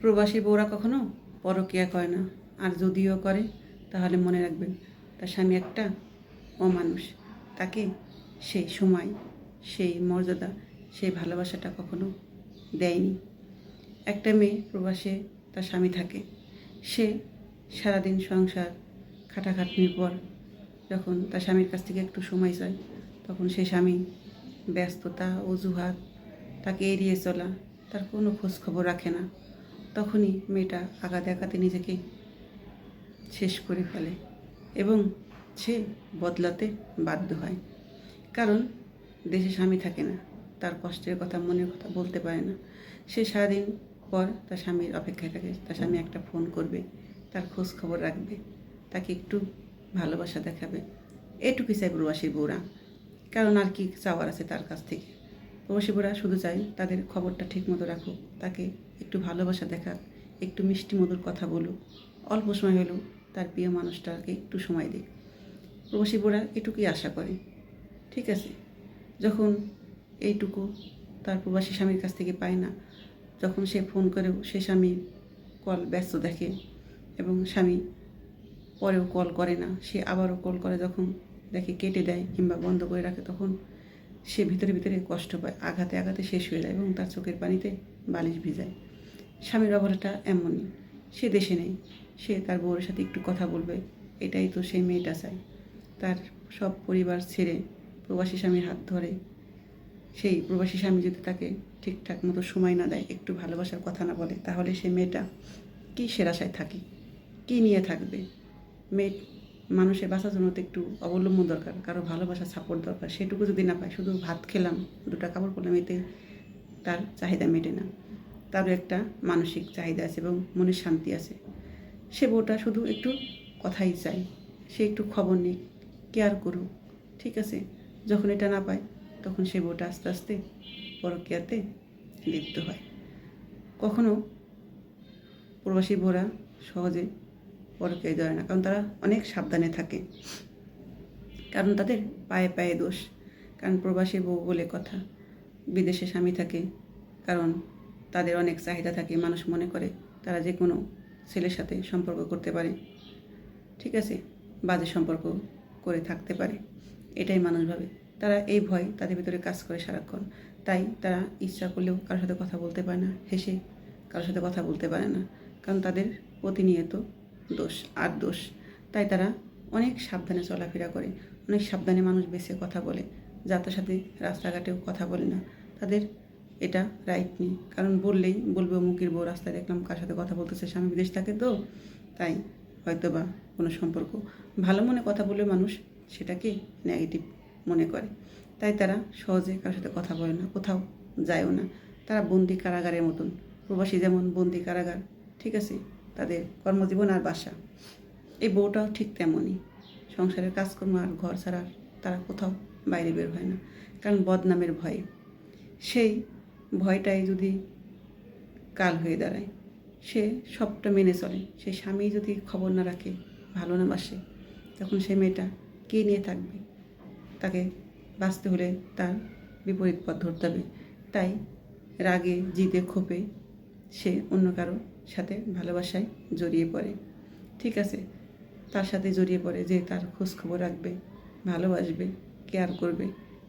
প্রবাসী বউরা কখনো পরকিয়া করে না। আর যদিও করে, তাহলে মনে রাখবেন, তার স্বামী একটা অমানুষ। তাকে সেই সময়, সেই মর্যাদা, সেই ভালোবাসাটা কখনো দেয়নি। একটা মেয়ে প্রবাসে তার স্বামী থাকে, সে সারাদিন সংসার খাটাখাটনির পর যখন তার স্বামীর কাছ থেকে একটু সময় চায়, তখন সেই স্বামী ব্যস্ততা, অজুহাত, তাকে এড়িয়ে চলা, তার কোনো খোঁজ খবর রাখে না। তখনই মেয়েটা আঘাতে আঘাতে নিজেকে শেষ করে ফেলে এবং সে বদলাতে বাধ্য হয়। কারণ দেশে স্বামী থাকে না, তার কষ্টের কথা, মনের কথা বলতে পারে না। সে সারাদিন পর তার স্বামীর অপেক্ষায় থাকে, তার স্বামী একটা ফোন করবে, তার খোঁজ খবর রাখবে, তাকে একটু ভালোবাসা দেখাবে। এটুকুই চাই প্রবাসী বউরা। কারণ আর কি চাওয়ার আছে তার কাছ থেকে। প্রবাসী বউরা শুধু চাই তাদের খবরটা ঠিক মতো রাখুক, তাকে একটু ভালোবাসা দেখাক একটু মিষ্টি মধুর কথা বলুক, অল্প সময় হলেও তার প্রিয় মানুষটাকে একটু সময় দিক। প্রবাসী বউরা এটুকুই আশা করে। ঠিক আছে? যখন এইটুকু তার প্রবাসী স্বামীর কাছ থেকে পায় না, যখন সে ফোন করেও সে স্বামী কল ব্যস্ত দেখে এবং স্বামী পরেও কল করে না, সে আবারও কল করে যখন দেখে কেটে দেয় কিংবা বন্ধ করে রাখে, তখন সে ভিতরে ভিতরে কষ্ট পায়, আঘাতে আঘাতে শেষ হয়ে যায় এবং তার চোখের পানিতে বালিশ ভিজায়। স্বামীর ব্যবহারটা এমনই। সে দেশে নেই। সে তার বউয়ের সাথে একটু কথা বলবে। এটাই তো সেই মেয়েটা চায়। তার সব পরিবার ছেড়ে প্রবাসী স্বামীর হাত ধরে। সেই প্রবাসী স্বামী যদি তাকে ঠিকঠাক মতো সময় না দেয়, একটু ভালোবাসার কথা না বলে, তাহলে সেই মেয়েটা কী সেরাশায় থাকে? কী নিয়ে থাকবে? মেয়ে মানুষের বাঁচার জন্য তো একটু অবলম্বন দরকার, কারও ভালোবাসা সাপোর্ট দরকার। সেটুকু যদি না পায়, শুধু ভাত খেলাম, দুটা কাপড় পরলাম, এতে তার চাহিদা মেটে না। তারও একটা মানসিক চাহিদা আছে এবং মনের শান্তি আছে। সে বউটা শুধু একটু কথাই চাই সে একটু খবর নিক কেয়ার করুক, ঠিক আছে? যখন এটা না পায়, তখন সে বউটা আস্তে আস্তে পরকিয়াতে লিপ্ত হয়। কখনো প্রবাসী বোরা সহজে পরকিয়ায় ধরে না, কারণ তারা অনেক সাবধানে থাকে। কারণ তাদের পায়ে পায়ে দোষ। কারণ প্রবাসী বউ বলে কথা, বিদেশে স্বামী থাকে, কারণ তাদের অনেক চাহিদা থাকে, মানুষ মনে করে তারা যে কোনো ছেলের সাথে সম্পর্ক করতে পারে। ঠিক আছে? বাজে সম্পর্ক করে থাকতে পারে। এটাই মানুষ ভাবে। তারা এই ভয় তাদের ভিতরে কাজ করে সারাক্ষণ। তাই তারা ইচ্ছা করলেও কারোর সাথে কথা বলতে পারে না, হেসে কারোর সাথে কথা বলতে পারে না। কারণ তাদের প্রতিনিয়ত দোষ আর দোষ। তাই তারা অনেক সাবধানে চলাফেরা করে, অনেক সাবধানে মানুষ বেছে কথা বলে। যাতার সাথে রাস্তাঘাটেও কথা বলে না। তাদের এটা রাইট নেই। কারণ বললেই বলবে মুখের বউ, রাস্তায় দেখলাম কার সাথে কথা বলতেছে, স্বামী বিদেশ থাকে তো, তাই হয়তো বা কোনো সম্পর্ক। ভালো মনে কথা বলে মানুষ সেটাকে নেগেটিভ মনে করে। তাই তারা সহজে কারোর সাথে কথা বলে না, কোথাও যায়ও না। তারা বন্দি কারাগারের মতন। প্রবাসী যেমন বন্দি কারাগার, ঠিক আছে? তাদের কর্মজীবন আর বাসা। এই বউটাও ঠিক তেমনই। সংসারের কাজকর্ম আর ঘর ছাড়া তারা কোথাও বাইরে বের হয় না। কারণ বদনামের ভয়ে। সেই ভয়টাই যদি কাল হয়ে দাঁড়ায়, সে সবটা মেনে চলে। সে স্বামী যদি খবর না রাখে, ভালো না বাসে, তখন সে মেয়েটা কে নিয়ে থাকবে? তাকে বাঁচতে হলে তার বিপরীত পথ ধরতে হবে। তাই রাগে, জিদে, ক্ষোভে সে অন্য কারও সাথে ভালোবাসায় জড়িয়ে পড়ে। ঠিক আছে, তার সাথে জড়িয়ে পড়ে যে তার খোঁজখবর রাখবে, ভালোবাসবে কেয়ার করবে,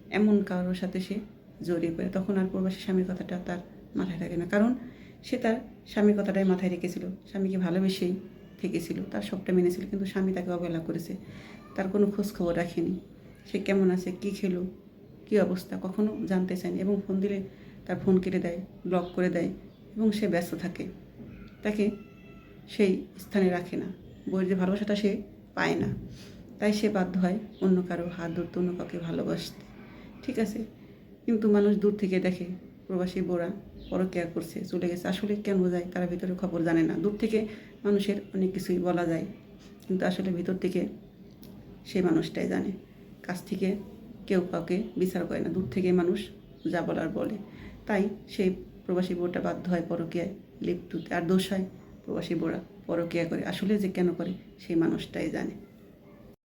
এমন কারোর সাথে সে জড়িয়ে পড়ে, তখন আর প্রবাসী স্বামীর কথাটা তার মাথায় থাকে না। কারণ সে তার স্বামীর কথাটাই মাথায় রেখেছিল। স্বামীকে ভালোবেসেই থেকেছিল, তার সবটা মেনেছিল, কিন্তু স্বামী তাকে অবহেলা করেছে। তার কোনো খোঁজ খবর রাখেনি। সে কেমন আছে, কী খেলো, কী অবস্থা, কখনো জানতে চায়নি এবং ফোন দিলে তার ফোন কেটে দেয়, ব্লক করে দেয় এবং সে ব্যস্ত থাকে। তাকে সেই স্থানে রাখে না। বইয়ের যে ভালোবাসাটা সে পায় না। তাই সে বাধ্য হয় অন্য কারও হাত ধরতে, অন্য কাউকে ভালোবাসতে। ঠিক আছে? কিন্তু মানুষ দূর থেকে দেখে প্রবাসী বোরা পরকেয়া করছে, চলে গেছে। আসলে কেন যায়, তারা ভিতরে খবর জানে না। দূর থেকে মানুষের অনেক কিছুই বলা যায়, কিন্তু আসলে ভিতর থেকে সেই মানুষটাই জানে। কাছ থেকে কেউ কাউকে বিচার করে না। দূর থেকে মানুষ যা বলার বলে। তাই সেই প্রবাসী বোরটা বাধ্য হয় পরকীয়ায় লিপ্ত। আর দোষ হয় প্রবাসী বোরা পরকীয়া করে। আসলে যে কেন করে, সেই মানুষটাই জানে।